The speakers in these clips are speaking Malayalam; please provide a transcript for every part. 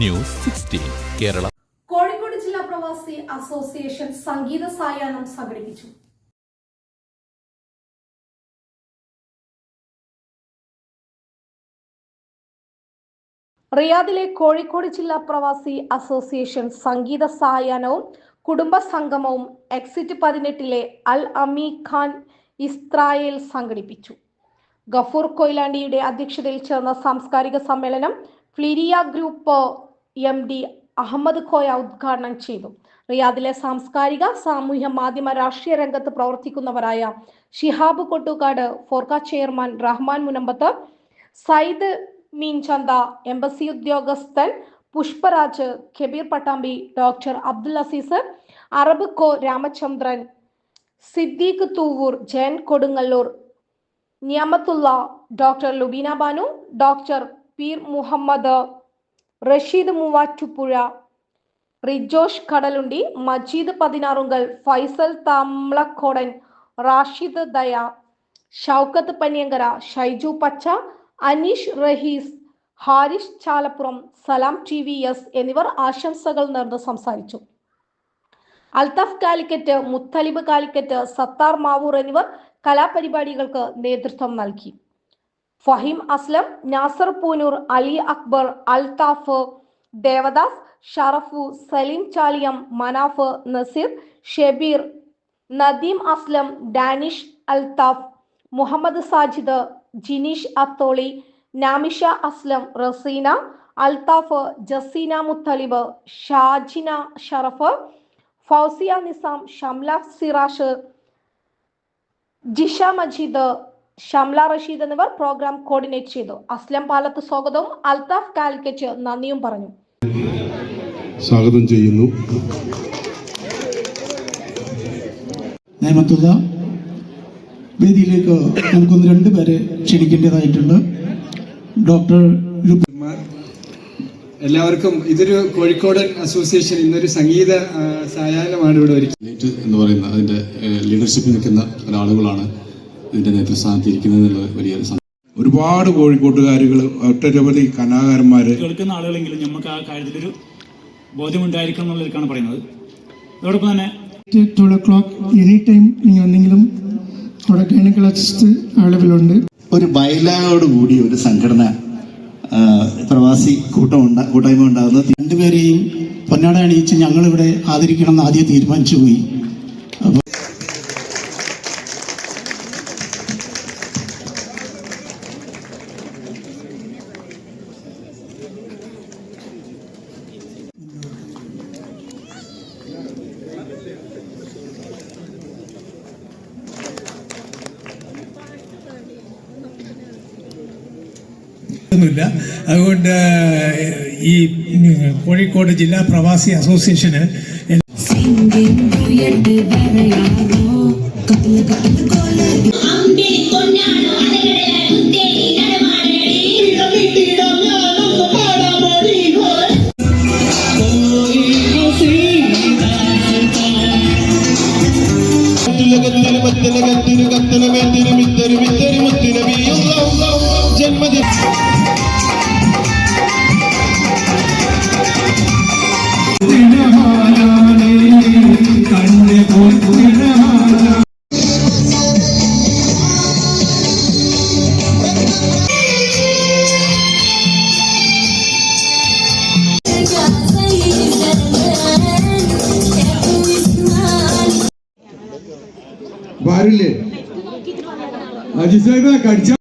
News sixteen Kerala. കോഴിക്കോട് ജില്ലാ പ്രവാസി അസോസിയേഷൻ സംഗീത സായാഹ്നം സംഘടിപ്പിച്ചു. റിയാദിലെ കോഴിക്കോട് ജില്ലാ പ്രവാസി അസോസിയേഷൻ സംഗീത സായാഹ്നവും കുടുംബ സംഗമവും എക്സിറ്റ് പതിനെട്ടിലെ അൽ അമി ഖാൻ ഇസ്രായേൽ സംഘടിപ്പിച്ചു. ഗഫൂർ കൊയിലാണ്ടിയുടെ അധ്യക്ഷതയിൽ ചേർന്ന സാംസ്കാരിക സമ്മേളനം ഫ്ലിരിയ group M D Ahammed Koya ഉദ്ഘാടനം ചെയ്തു. റിയാദിലെ സാംസ്കാരിക സാമൂഹ്യ മാധ്യമ രാഷ്ട്രീയ രംഗത്ത് പ്രവർത്തിക്കുന്നവരായ ഷിഹാബ് കൊട്ടുകാട് ഫോർക്ക ചെയർമാൻ റഹ്മാൻ മുനമ്പത്ത് സയ്യിദ് മീൻചന്ത എംബസി ഉദ്യോഗസ്ഥൻ Pushparaj Kabeer Pattambi doctor Abdul Azeez Arabco Ramachandran Siddique Thuvvur Jayan Kodungallur Niyamathulla doctor Lubina Banu doctor Peer Muhammad Rasheed Muvattupuzha Rijosh Kadalundi Majeed Pathinarunkal Faisal Thamlakodan Rashid Daya Shoukath Paniyankara Shaiju Pacha Aneesh Rahees Harish Chalappuram Salam T V S എന്നിവർ ആശംസകൾ നേർന്ന് സംസാരിച്ചു. അൽത്തഫ് കാലിക്കറ്റ് മുത്തലിബ് കാലിക്കറ്റ് സത്താർ മാവൂർ എന്നിവർ കലാപരിപാടികൾക്ക് നേതൃത്വം നൽകി. ഫഹീം അസ്ലം നാസർ പൂനൂർ അലി അക്ബർ അൽതാഫ് ദേവദാസ് ഷറഫു സലീം ചാലിയം മനാഫ് നസീർ ഷെബീർ നദീം അസ്ലം ഡാനിഷ് അൽതാഫ് മുഹമ്മദ് സാജിദ് ജിനീഷ് അത്തോളി നാമിഷ അസ്ലം റസീന അൽതാഫ് ജസീന മുത്തലിബ് ഷാജിന ഷറഫ് ഫൗസിയ നിസാം ഷംല സിറാഷ് ജിഷ മജീദ് ഷംല റഷീദ് എന്നിവർ പ്രോഗ്രാം കോർഡിനേറ്റ് ചെയ്തു. അസ്ലം പാലത്ത് സ്വാഗതവും അൽതാഫ് കാലിക്കറ്റ് നന്ദിയും പറഞ്ഞു. സ്വാഗതം ചെയ്യുന്നു. നേമത്തുള്ള വേദിയിലേക്ക് നമുക്കൊന്ന് രണ്ട് പേരെ ക്ഷണിക്കേണ്ടതായിട്ടുണ്ട്. ഡോക്ടർ എല്ലാവർക്കും ഇതൊരു കോഴിക്കോടൻ അസോസിയേഷൻ ഇന്നൊരു സംഗീത സായാഹ്നമാണ് ഇവിടെ ഒരുക്കി. എന്ന് പറയുന്ന അതിന്റെ ലീഡർഷിപ്പിൽ നിൽക്കുന്ന ഒരാളുകളാണ് ഇതിന്റെ നേതൃസ്ഥാനത്ത് ഇരിക്കുന്നത് എന്നുള്ളത് വലിയ ഒരുപാട് കോഴിക്കോട്ടുകാരുകൾ ഒട്ടനവധി കലാകാരന്മാര്. കേൾക്കുന്ന ആളുകളെങ്കിലും നമുക്ക് ആ കാര്യത്തിലൊരു ബോധ്യമുണ്ടായിരിക്കണം എന്നുള്ളതിലേക്കാണ് പറയുന്നത്. അതോടൊപ്പം തന്നെ twelve o'clock any time നിങ്ങൾ എന്തെങ്കിലും അവിടെ ഗൈനക്കോളജിസ്റ്റ് അവൈലബിൾ ഉണ്ട്. ഒരു ബൈലായോടുകൂടി ഒരു സംഘടന പ്രവാസി കൂട്ടം ഉണ്ടാ കൂട്ടായ്മ ഉണ്ടാകുന്നത് രണ്ടുപേരെയും പൊന്നാട അണിയിച്ച് ഞങ്ങളിവിടെ ആദരിക്കണം എന്ന് ആദ്യം തീരുമാനിച്ചു പോയി. അപ്പോൾ ഒന്നുമില്ല. അതുകൊണ്ട് ഈ കോഴിക്കോട് ജില്ലാ പ്രവാസി അസോസിയേഷന് ജന്മദിന बारुले हाजी साहेब काढच्या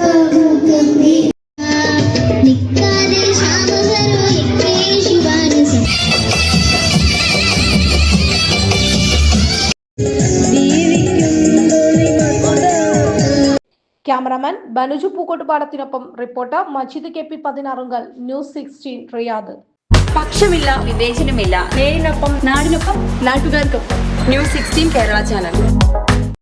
Thank. Cameraman Banuju പൂക്കോട്ടുപാടത്തിനൊപ്പം reporter Majid K P Pathinarunkal news sixteen Riyadh. പക്ഷമില്ല വിവേചനമില്ല. നേരിനൊപ്പം നാടിനൊപ്പം നാട്ടുകാർക്കൊപ്പം. News sixteen Kerala channel.